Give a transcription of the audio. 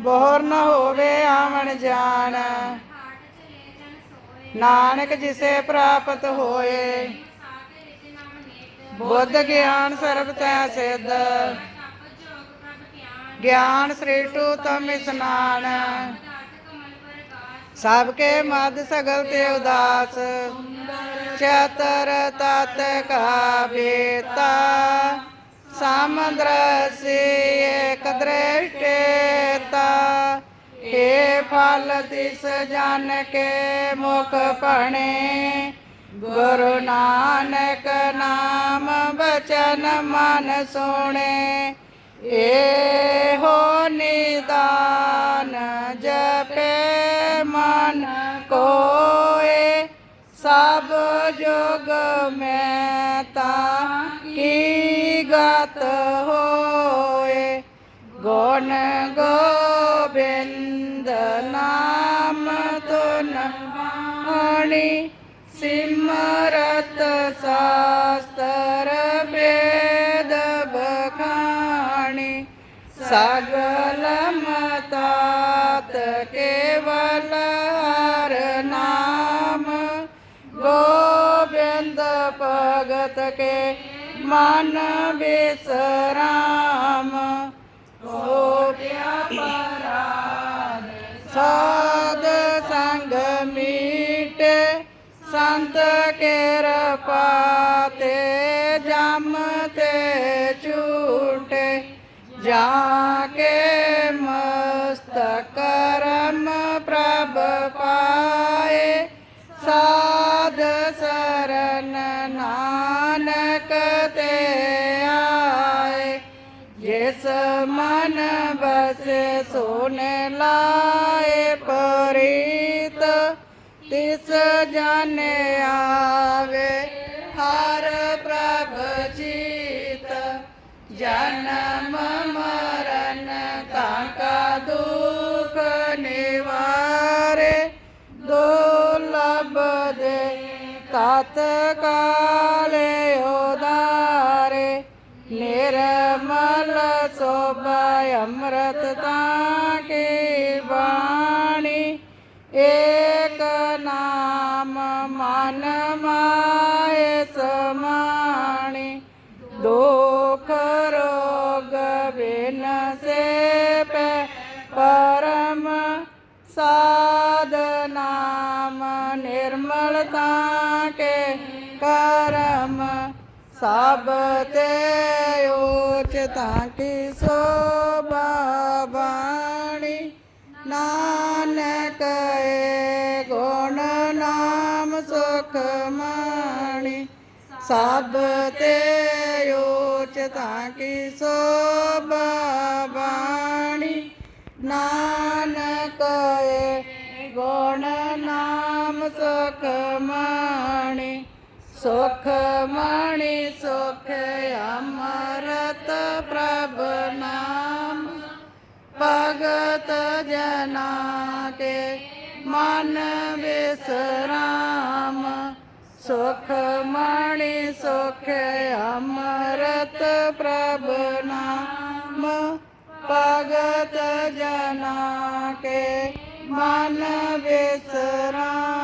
ਬੋਹਰ ਨ ਹੋਵੇ ਆਵਣ ਜਾਣ। ਨਾਨਕ ਜਿਸੇ ਪ੍ਰਾਪਤ ਹੋਏ। ਬੁੱਧ ਗਿਆਨ ਸਰਬ ਤੈ ਸਿੱਧ। ਗਿਆਨ ਸ੍ਰੇਸ਼ਟੂ ਤਮ ਇਸਨਾਨ। ਸਭ ਕੇ ਮਦ ਸਗਲ ਤੇ ਉਦਾਸ। ਚਤਰ ਤਤ ਕਾ ਬੇਤਾ ਸਮੰਦਰ ਸੇ ਏਕ ਦ੍ਰਿਸ਼ਟੇਤਾ फल दिस जन के मुख पणे। गुरु नानक नाम बचन मन सुने ए हो निदान जपे मन कोए। सब जोग में ता की गत होए। ਗੁਣ ਗੋਬਿੰਦ ਨਾਮ ਤੁਨ ਬਾਣੀ ਸਿਮਰਤ ਸਾਸਤਰ ਵੇਦ ਬਖਾਣੀ। ਸਗਲ ਮਤਾਤ ਕੇਵਲ ਹਰ ਨਾਮ। ਗੋਬਿੰਦ ਭਗਤ ਕੇ ਮਨ ਬਿਸਰਾਮ कोप्यपराध साध संग मीट संत के पाते जमते छूटे, जाके मस्त करम प्रभ पाए, साध शरण ना देश मन बस सुन लाए परीत, तिस जन आवे हर प्रभ जीत जन्म मरण ताका दुख निवारे, दुर्लभ दे, तत्काल ਸੋਭਾ ਅੰਮ੍ਰਿਤ ਤਾਂ ਕੀ ਬਾਣੀ? ਏਕ ਨਾਮ ਮਨ ਮਾਏ ਸਮਾਣੀ। ਦੁਖ ਰੋਗ ਬਿਨ ਪੈ ਪਰਮ ਸਾਧ ਨਾਮ ਨਿਰਮਲ ਨਿਰਮਲਤਾ ਕੇ ਕਰਮ सब ते उचता ताकी शोभा नानक गुण नाम सुखमणि सब ते उचता ताकी शोभा नानक गुण नाम सुखमणि ਸੁਖ ਮਾਣੀ ਸੁਖ ਅਮਰਤ ਪ੍ਰਭ ਨਾਮ। ਭਗਤ ਜਨਾ ਕੇ ਮਨ ਵਿਸਰਾਮ। ਸੁਖ ਮਾਣੀ ਸੁਖ ਅਮਰਤ ਪ੍ਰਭ ਨਾਮ। ਭਗਤ ਜਨਾ ਕੇ ਮਨ ਵਿਸਰਾਮ।